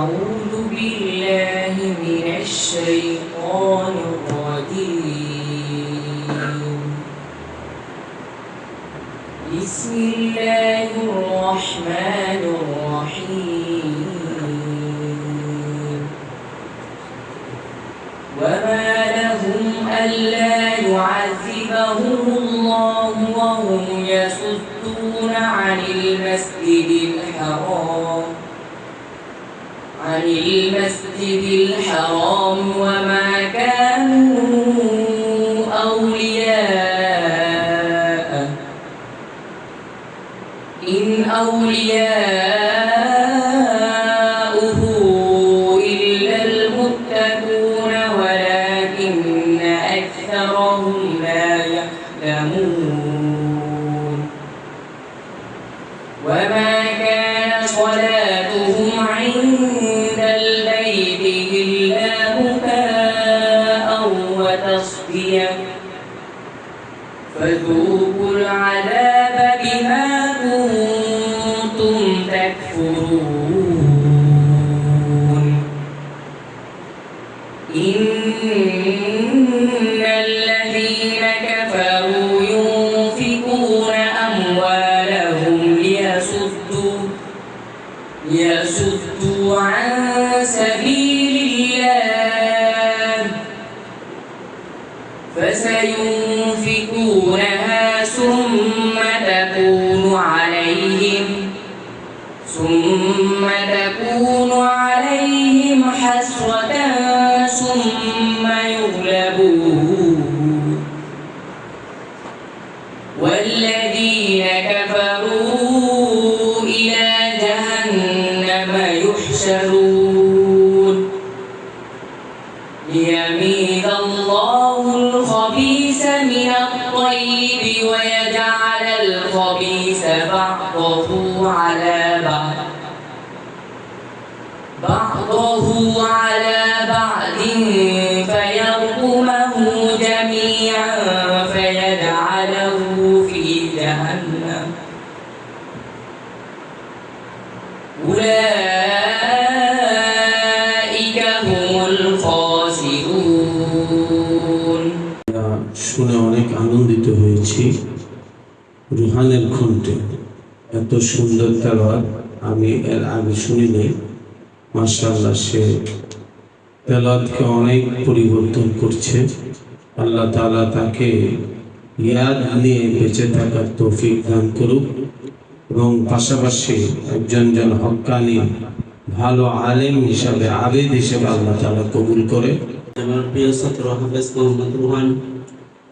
أعوذ بالله من الشيطان الرجيم. بسم الله الرحمن الرحيم. وما لهم ألا يعذبهم الله وهم يصدون عن المسجد الحرام. عن المسجد الحرام وما كانوا إن الذين كفروا ينفقون أموالهم ليصدوا ليصدوا عن سبيل الله. فسينفقونها ثم تكون عليهم ثم تكون عليهم حسرة ليميز الله الخبيث من الطيب ويجعل الخبيث بعضه على بعض. بعضه على بعض فيرقمه جميعا فيجعله في جهنم. أولئك هم الخاسرون. শুনে অনেক আনন্দিত হয়েছি। রুহানের খুনটে এত সুন্দর তেলাওয়াত আমি এর আগে শুনিনি। মাশাআল্লাহ, সে তেলাওয়াতকে অনেক পরিবর্তন করছে। আল্লাহ তাআলা তাকে ইয়াদ নিয়ে বেঁচে থাকার তৌফিক দান করুক এবং পাশাপাশি একজন জন হক্কানি ভালো আলেম হিসাবে আবেদ হিসেবে আল্লাহ তালা কবুল করে। আমার প্রিয় ছাত্র হাফেজ মোহাম্মদ রুহান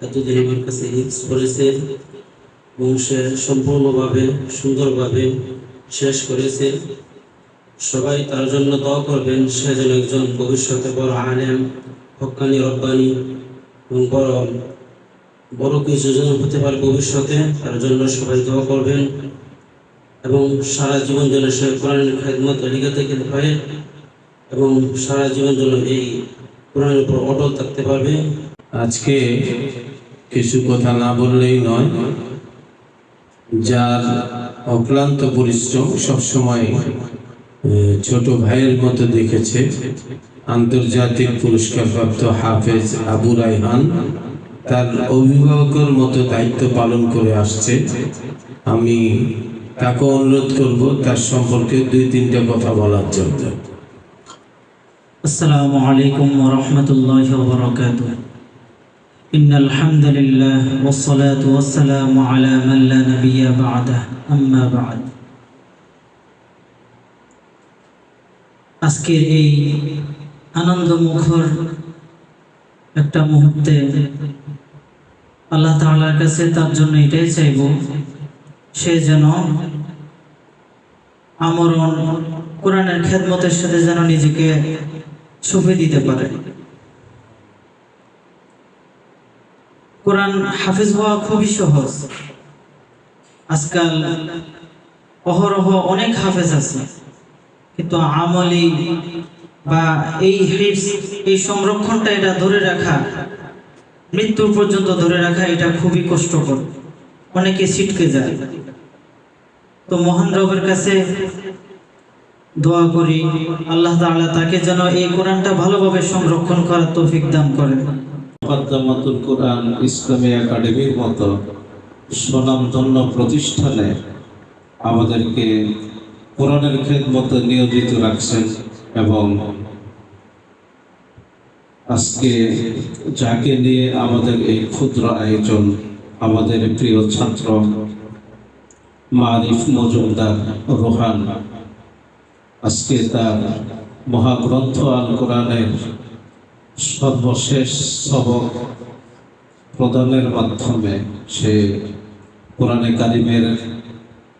এতদিন আমার কাছে হিফজ করেছে এবং সে সম্পূর্ণভাবে, সুন্দরভাবে শেষ করেছে। সবাই তার জন্য দোয়া করবেন, সে যেন একজন ভবিষ্যতে বড় আলেম হক্কানি রব্বানি এবং বড় বড় কিছু যেন হতে পারে ভবিষ্যতে, তার জন্য সবাই দোয়া করবেন। এবং সারা জীবন যেন সে কোরআনের খেদমত লিখে থেকে পারে এবং সারা জীবন যেন এই কোরআনের উপর অটল থাকতে পারবে। আজকে কিছু কথা না বললেই নয়। যার অক্লান্ত পরিশ্রম সবসময় ছোট ভাইয়ের মতো দেখেছে। আন্তর্জাতিক পুরস্কারপ্রাপ্ত হাফেজ আবু রাইহান তার অভিভাবকের মতো দায়িত্ব পালন করে আসছে। আমি তাকে অনুরোধ করব তার সম্পর্কে দুই তিনটা কথা বলার জন্য। السلام عليكم ورحمة الله وبركاته إن الحمد لله والصلاة والسلام على من لا نبي بعده أما بعد আজকের এই আনন্দমুখর একটা মুহূর্তে আল্লাহ তাআলার কাছে তার জন্য এটাই চাইব সে যেন আমরণ কোরআনের খেদমতের সাথে যেন নিজেকে সঁপে দিতে পারে। কোরআন হাফিজ হওয়া খুবই সহজ। আজকাল অহরহ অনেক হাফেজ আছে। কিন্তু আমলি বা এই হিফজ, এই সংরক্ষণটা এটা ধরে রাখা, মৃত্যুর পর্যন্ত ধরে রাখা এটা খুবই কষ্টকর। অনেকে ছিটকে যায়। তো মহান রবের কাছে দোয়া করি, আল্লাহ তাআলা তাকে যেন এই কোরআনটা ভালোভাবে সংরক্ষণ করার তৌফিক দান করেন। মুকদ্দমাতুল কোরআন ইসলামী একাডেমির মতো স্বনামধন্য প্রতিষ্ঠানে আমাদেরকে কোরআনের খেদমতে নিয়োজিত রাখছেন এবং আজকে যাকে নিয়ে আমাদের এই ক্ষুদ্র আয়োজন, আমাদের প্রিয় ছাত্র মারিফ মজুমদার রোহান আজকে তার মহাগ্রন্থ আল কোরআনের সর্বশেষ সবক প্রদানের মাধ্যমে সে কোরআনে কারিমের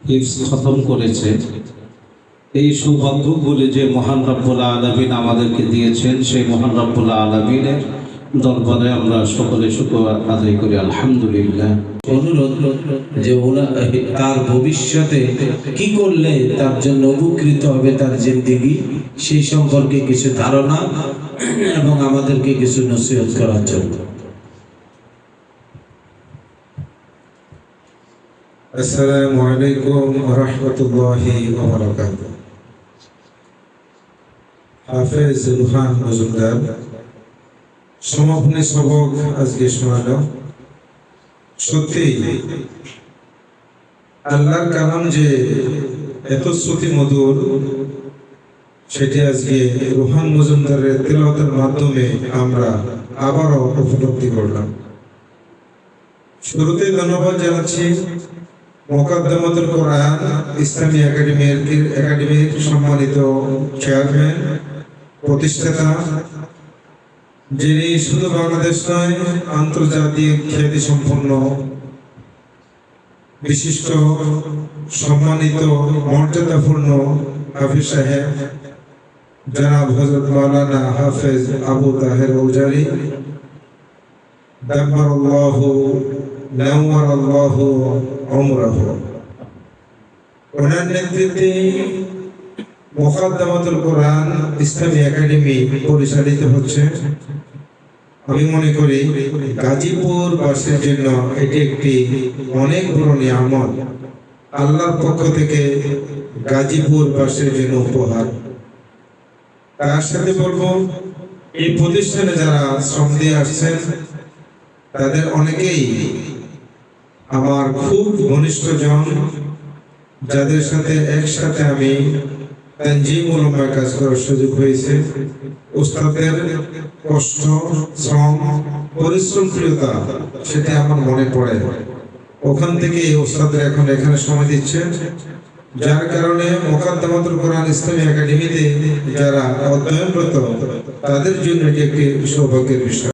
হিফস খতম করেছে। এই সৌভাগ্যগুলি যে মহান রব্বুল্লা আলমিন আমাদেরকে দিয়েছেন, সেই মহান রব্বুল্লা আলমিনের দরবারে আমরা সকলে শুক্র আদায় করি, আলহামদুলিল্লাহ। অনুরোধ যে ওরা তার ভবিষ্যতে কি করলে তার জন্য উপকৃত হবে তার জিন্দিগি সেই সম্পর্কে কিছু ধারণা এবং আমাদেরকে কিছু নসিহত করার জন্য। আসসালামু আলাইকুম রহমতুল্লাহি হাফেজ রুহান মজুমদার সমাপনী সবক আজকে শোনালো। সত্যি, আল্লাহর কালাম যে এত শ্রুতি মধুর, সেটি আজকে রুহান মজুমদারের তেলাওয়াতের মাধ্যমে আমরা আবারও উপলব্ধি করলাম। শুরুতে ধন্যবাদ জানাচ্ছি মোকাদ্দমাতুল কোরআন ইসলামী একাডেমির একাডেমির সম্মানিত চেয়ারম্যান, প্রতিষ্ঠাতা যিনি শুধু বাংলাদেশ নয়, আন্তর্জাতিক খ্যাতি সম্পন্ন বিশিষ্ট, সম্মানিত, মর্যাদাপূর্ণ হাফিজ সাহেব, জনাব হজরত মাওলানা হাফেজ আবু তাহের ওজারি আল্লাহু আল্লাহু অমরাহু নেতৃত্বে ইসলামী একাডেমি পরিচালিত হচ্ছে। আমি মনে করি গাজীপুর বাসের জন্য এটি একটি অনেক বড় নিয়ামত। আল্লাহর পক্ষ থেকে গাজীপুর বাসের জন্য উপহার। তার সাথে বলব, এই প্রতিষ্ঠানে যারা শ্রম দিয়ে আসছেন, তাদের অনেকেই আমার খুব ঘনিষ্ঠজন যাদের সাথে একসাথে আমি তানজিম উলমায় কাজ করার সুযোগ হয়েছে কষ্ট, শ্রম সেটা আমার মনে পড়ে। ওখান এখন এখানে সময় দিচ্ছে। যার কারণে মোকাদ্দমাতুল কোরআন ইসলামী একাডেমিতে যারা অধ্যয়নরত, তাদের জন্য এটি একটি সৌভাগ্যের বিষয়।